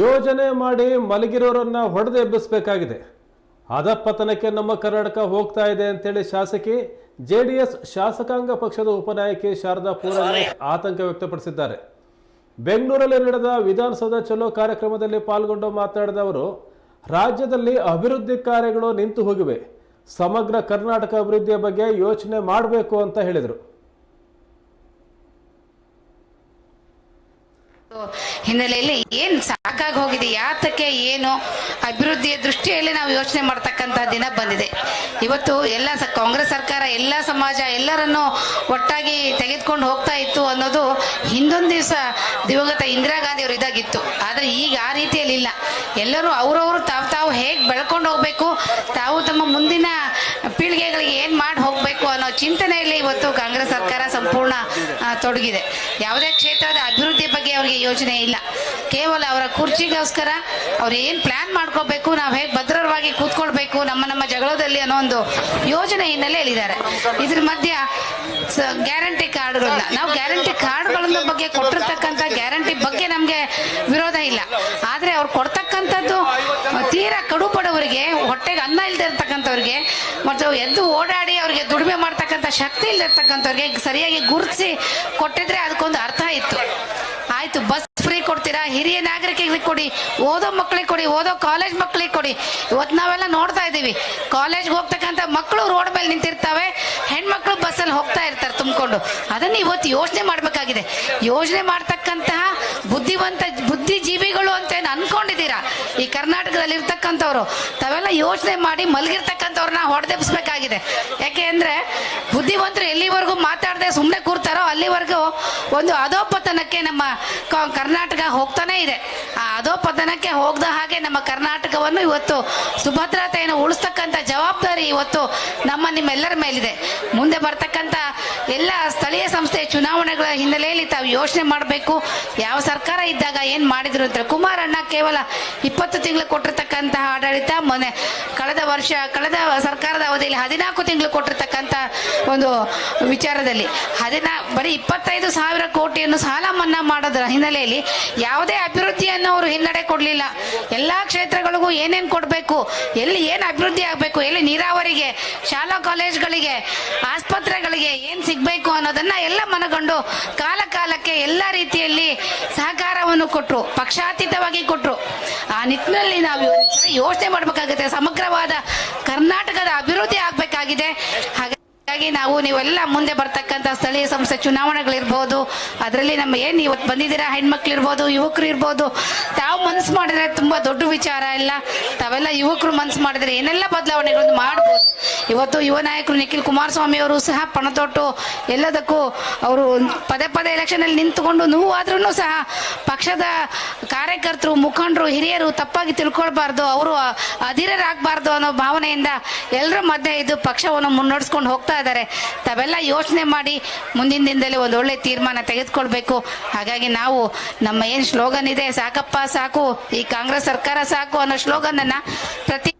ಯೋಜನೆ ಮಾಡಿ ಮಲಗಿರೋರನ್ನ ಹೊಡೆದು ಎಬ್ಬಿಸಬೇಕಾಗಿದೆ. ಅಧಪತನಕ್ಕೆ ನಮ್ಮ ಕರ್ನಾಟಕ ಹೋಗ್ತಾ ಇದೆ ಅಂತೇಳಿ ಶಾಸಕಿ ಜೆ ಡಿ ಎಸ್ ಶಾಸಕಾಂಗ ಪಕ್ಷದ ಉಪನಾಯಕಿ ಶಾರದಾ ಪೂರಣ್ಣ ಆತಂಕ ವ್ಯಕ್ತಪಡಿಸಿದ್ದಾರೆ. ಬೆಂಗಳೂರಲ್ಲಿ ನಡೆದ ವಿಧಾನಸೌಧ ಚಲೋ ಕಾರ್ಯಕ್ರಮದಲ್ಲಿ ಪಾಲ್ಗೊಂಡು ಮಾತನಾಡಿದ ಅವರು ರಾಜ್ಯದಲ್ಲಿ ಅಭಿವೃದ್ಧಿ ಕಾರ್ಯಗಳು ನಿಂತು ಹೋಗಿವೆ. ಸಮಗ್ರ ಕರ್ನಾಟಕ ಅಭಿವೃದ್ಧಿಯ ಬಗ್ಗೆ ಯೋಚನೆ ಮಾಡಬೇಕು ಅಂತ ಹೇಳಿದರು. ಹಿನ್ನೆಲೆಯಲ್ಲಿ ಏನ್ ಸಾಕಾಗಿ ಹೋಗಿದೆ ಯಾತಕ್ಕೆ ಏನು ಅಭಿವೃದ್ಧಿಯ ದೃಷ್ಟಿಯಲ್ಲಿ ನಾವು ಯೋಚನೆ ಮಾಡ್ತಕ್ಕಂಥ ದಿನ ಬಂದಿದೆ. ಇವತ್ತು ಎಲ್ಲ ಕಾಂಗ್ರೆಸ್ ಸರ್ಕಾರ, ಎಲ್ಲ ಸಮಾಜ ಎಲ್ಲರನ್ನು ಒಟ್ಟಾಗಿ ತೆಗೆದುಕೊಂಡು ಹೋಗ್ತಾ ಇತ್ತು ಅನ್ನೋದು ಹಿಂದೊಂದು ದಿವಸ ದಿವಂಗತ ಇಂದಿರಾ ಗಾಂಧಿ ಅವರು ಇದಾಗಿತ್ತು. ಆದ್ರೆ ಈಗ ಆ ರೀತಿಯಲ್ಲಿ ಇಲ್ಲ. ಎಲ್ಲರೂ ಅವರವರು ತಾವು ತಾವು ಹೇಗೆ ಬೆಳ್ಕೊಂಡು ಹೋಗ್ಬೇಕು, ತಾವು ತಮ್ಮ ಮುಂದಿನ ಪೀಳಿಗೆಗಳಿಗೆ ಏನು ಮಾಡಿ ಹೋಗಬೇಕು ಅನ್ನೋ ಚಿಂತನೆಯಲ್ಲಿ ಇವತ್ತು ಕಾಂಗ್ರೆಸ್ ಸರ್ಕಾರ ಸಂಪೂರ್ಣ ತೊಡಗಿದೆ. ಯಾವುದೇ ಕ್ಷೇತ್ರದ ಅಭಿವೃದ್ಧಿ ಬಗ್ಗೆ ಅವರಿಗೆ ಯೋಚನೆ ಇಲ್ಲ. ಕೇವಲ ಅವರ ಕುರ್ಚಿಗೋಸ್ಕರ ಅವ್ರು ಏನು ಪ್ಲಾನ್ ಮಾಡ್ಕೋಬೇಕು, ನಾವು ಹೇಗೆ ಭದ್ರವಾಗಿ ಕೂತ್ಕೊಳ್ಬೇಕು, ನಮ್ಮ ನಮ್ಮ ಜಗಳದಲ್ಲಿ ಅನ್ನೋ ಒಂದು ಯೋಜನೆ ಹಿನ್ನೆಲೆ ಹೇಳಿದ್ದಾರೆ. ಇದ್ರ ಮಧ್ಯ ಗ್ಯಾರಂಟಿ ಕಾರ್ಡ್ಗಳನ್ನ ನಾವು ಗ್ಯಾರಂಟಿ ಕಾರ್ಡ್ಗಳನ್ನ ಬಗ್ಗೆ ಕೊಟ್ಟಿರ್ತಕ್ಕಂಥ ಗ್ಯಾರಂಟಿ ಬಗ್ಗೆ ನಮಗೆ ವಿರೋಧ ಇಲ್ಲ. ಆದರೆ ಅವ್ರು ಕೊಡ್ತಕ್ಕಂಥದ್ದು ತೀರಾ ಕಡು ಬಡವರಿಗೆ, ಹೊಟ್ಟೆಗೆ ಅನ್ನ ಇಲ್ಲದೆ ಇರ್ತಕ್ಕಂಥವ್ರಿಗೆ, ಮತ್ತು ಎದ್ದು ಓಡಾಡಿ ಅವ್ರಿಗೆ ದುಡಿಮೆ ಮಾಡ್ತಕ್ಕಂಥ ಶಕ್ತಿ ಇಲ್ಲದೆ ಇರ್ತಕ್ಕಂಥವ್ರಿಗೆ ಸರಿಯಾಗಿ ಗುರುತಿಸಿ ಕೊಟ್ಟಿದ್ರೆ ಅದಕ್ಕೊಂದು ಅರ್ಥ ಇತ್ತು. ಆಯಿತು, ಬಸ್ ಕೊಡ್ತೀರಾ? ಹಿರಿಯ ನಾಗರಿಕರಿಗೆ ಕೊಡಿ, ಓದೋ ಮಕ್ಕಳಿಗೆ ಕೊಡಿ, ಓದೋ ಕಾಲೇಜ್ ಮಕ್ಕಳಿಗೆ ಕೊಡಿ. ಇವತ್ತು ನಾವೆಲ್ಲ ನೋಡ್ತಾ ಇದ್ದೀವಿ. ಕಾಲೇಜ್ಗೆ ಹೋಗ್ತಕ್ಕಂಥ ಮಕ್ಕಳು ರೋಡ್ ಮೇಲೆ ನಿಂತಿರ್ತಾವೆ. ಹೆಣ್ಮಕ್ಳು ಬಸ್ಸಲ್ಲಿ ಹೋಗ್ತಾ ಇರ್ತಾರೆ ತುಂಬಿಕೊಂಡು. ಅದನ್ನ ಇವತ್ತು ಯೋಚನೆ ಮಾಡಬೇಕಾಗಿದೆ. ಯೋಚನೆ ಮಾಡ್ತಕ್ಕಂತಹ ಬುದ್ಧಿವಂತ ಬುದ್ಧಿಜೀವಿಗಳು ಅಂತ ಏನು ಅನ್ಕೊಂಡಿದ್ದೀರಾ? ಈ ಕರ್ನಾಟಕದಲ್ಲಿ ಇರ್ತಕ್ಕಂಥವ್ರು. ತಾವೆಲ್ಲ ಯೋಚನೆ ಮಾಡಿ ಮಲಗಿರ್ತಕ್ಕಂಥವ್ರನ್ನ ಹೊಡೆದೆಬ್ಸ್ಬೇಕಾಗಿದೆ. ಯಾಕೆ ಅಂದರೆ ಬುದ್ಧಿವಂತರು ಎಲ್ಲಿವರೆಗೂ ಮಾತಾಡದೆ ಸುಮ್ಮನೆ ಕೂರ್ತಾರೋ ಅಲ್ಲಿವರೆಗೂ ಒಂದು ಅಧೋಪತನಕ್ಕೆ ನಮ್ಮ ಕರ್ನಾಟಕ ಹೋಗ್ತಾನೆ ಇದೆ. ಆ ಅಧೋಪತನಕ್ಕೆ ಹೋಗದ ಹಾಗೆ ನಮ್ಮ ಕರ್ನಾಟಕವನ್ನು ಇವತ್ತು ಸುಭದ್ರತೆಯನ್ನು ಉಳಿಸ್ತಕ್ಕಂಥ ಜವಾಬ್ದಾರಿ ಇವತ್ತು ನಮ್ಮ ನಿಮ್ಮೆಲ್ಲರ ಮೇಲಿದೆ. ಮುಂದೆ ಬರ್ತಕ್ಕಂಥ ಎಲ್ಲ ಸ್ಥಳೀಯ ಸಂಸ್ಥೆ ಚುನಾವಣೆಗಳ ಹಿನ್ನೆಲೆಯಲ್ಲಿ ತಾವು ಯೋಚನೆ ಮಾಡಬೇಕು. ಯಾವ ಸರ್ಕಾರ ಇದ್ದಾಗ ಏನು ಮಾಡಿದ್ರು ಅಂತ ಕುಮಾರಣ್ಣ ಕೇವಲ ಇಪ್ಪತ್ತು ತಿಂಗಳು ಕೊಟ್ಟಿರ್ತಕ್ಕಂತಹ ಆಡಳಿತ, ಮೊನ್ನೆ ಕಳೆದ ವರ್ಷ, ಕಳೆದ ಸರ್ಕಾರದ ಅವಧಿಯಲ್ಲಿ ಹದಿನಾಲ್ಕು ತಿಂಗಳು ಕೊಟ್ಟಿರ್ತಕ್ಕಂಥ ಒಂದು ವಿಚಾರದಲ್ಲಿ ಹದಿನಾ, ಬರೀ ಇಪ್ಪತ್ತೈದು ಸಾವಿರ ಕೋಟಿಯನ್ನು ಸಾಲ ಮನ್ನಾ ಮಾಡೋದ್ರ ಹಿನ್ನೆಲೆಯಲ್ಲಿ ಯಾವುದೇ ಅಭಿವೃದ್ಧಿಯನ್ನು ಅವರು ಹಿನ್ನಡೆ ಕೊಡಲಿಲ್ಲ. ಎಲ್ಲಾ ಕ್ಷೇತ್ರಗಳಿಗೂ ಏನೇನು ಕೊಡಬೇಕು, ಎಲ್ಲಿ ಏನು ಅಭಿವೃದ್ಧಿ ಆಗಬೇಕು, ಎಲ್ಲಿ ನೀರಾವರಿಗೆ, ಶಾಲಾ ಕಾಲೇಜ್ಗಳಿಗೆ, ಆಸ್ಪತ್ರೆಗಳಿಗೆ ಏನು ಸಿಗಬೇಕು ಅನ್ನೋದನ್ನ ಎಲ್ಲ ಮನಗಂಡು ಕಾಲ ಕಾಲಕ್ಕೆ ಎಲ್ಲ ರೀತಿಯಲ್ಲಿ ಸಹಕಾರವನ್ನು ಕೊಟ್ಟರು ಪಕ್ಷಾತೀತವಾಗಿ ಕೊಟ್ಟರು ಆ ನಿಟ್ಟಿನಲ್ಲಿ ನಾವು ಯೋಚನೆ ಮಾಡಬೇಕಾಗುತ್ತೆ. ಸಮಗ್ರವಾದ ಕರ್ನಾಟಕದ ಅಭಿವೃದ್ಧಿ ಆಗಬೇಕಾಗಿದೆ. ಹಾಗಾಗಿ ನಾವು ನೀವೆಲ್ಲ ಮುಂದೆ ಬರ್ತಕ್ಕಂಥ ಸ್ಥಳೀಯ ಸಂಸ್ಥೆ ಚುನಾವಣೆಗಳಿರ್ಬೋದು, ಅದರಲ್ಲಿ ನಮ್ಮ ಏನು ಇವತ್ತು ಬಂದಿದ್ದೀರಾ ಹೆಣ್ಮಕ್ಳು ಇರ್ಬೋದು ಯುವಕರು ಇರ್ಬೋದು ತಾವು ಮನಸ್ಸು ಮಾಡಿದ್ರೆ ತುಂಬಾ ದೊಡ್ಡ ವಿಚಾರ ಇಲ್ಲ. ತಾವೆಲ್ಲ ಯುವಕರು ಮನಸ್ಸು ಮಾಡಿದರೆ ಏನೆಲ್ಲ ಬದಲಾವಣೆಗಳನ್ನು ಮಾಡ್ಬೋದು. ಇವತ್ತು ಯುವ ನಾಯಕರು ನಿಖಿಲ್ ಕುಮಾರಸ್ವಾಮಿ ಅವರು ಸಹ ಪಣತೊಟ್ಟು ಎಲ್ಲದಕ್ಕೂ ಅವರು ಪದೇ ಪದೇ ಎಲೆಕ್ಷನಲ್ಲಿ ನಿಂತುಕೊಂಡು ನೋವಾದ್ರೂ ಸಹ ಪಕ್ಷದ ಕಾರ್ಯಕರ್ತರು, ಮುಖಂಡರು, ಹಿರಿಯರು ತಪ್ಪಾಗಿ ತಿಳ್ಕೊಳ್ಬಾರ್ದು, ಅವರು ಅಧೀರರಾಗಬಾರ್ದು ಅನ್ನೋ ಭಾವನೆಯಿಂದ ಎಲ್ಲರ ಮಧ್ಯೆ ಇದು ಪಕ್ಷವನ್ನು ಮುನ್ನಡೆಸ್ಕೊಂಡು ಹೋಗ್ತಾ ಇದ್ದಾರೆ. ತಾವೆಲ್ಲ ಯೋಚನೆ ಮಾಡಿ ಮುಂದಿನ ದಿನದಲ್ಲಿ ಒಂದು ಒಳ್ಳೆ ತೀರ್ಮಾನ ತೆಗೆದುಕೊಳ್ಬೇಕು. ಹಾಗಾಗಿ ನಾವು ನಮ್ಮ ಏನ್ ಸ್ಲೋಗನ್ ಇದೆ, ಸಾಕಪ್ಪ ಸಾಕು, ಈ ಕಾಂಗ್ರೆಸ್ ಸರ್ಕಾರ ಸಾಕು ಅನ್ನೋ ಸ್ಲೋಗನ್ ಅನ್ನ ಪ್ರತಿ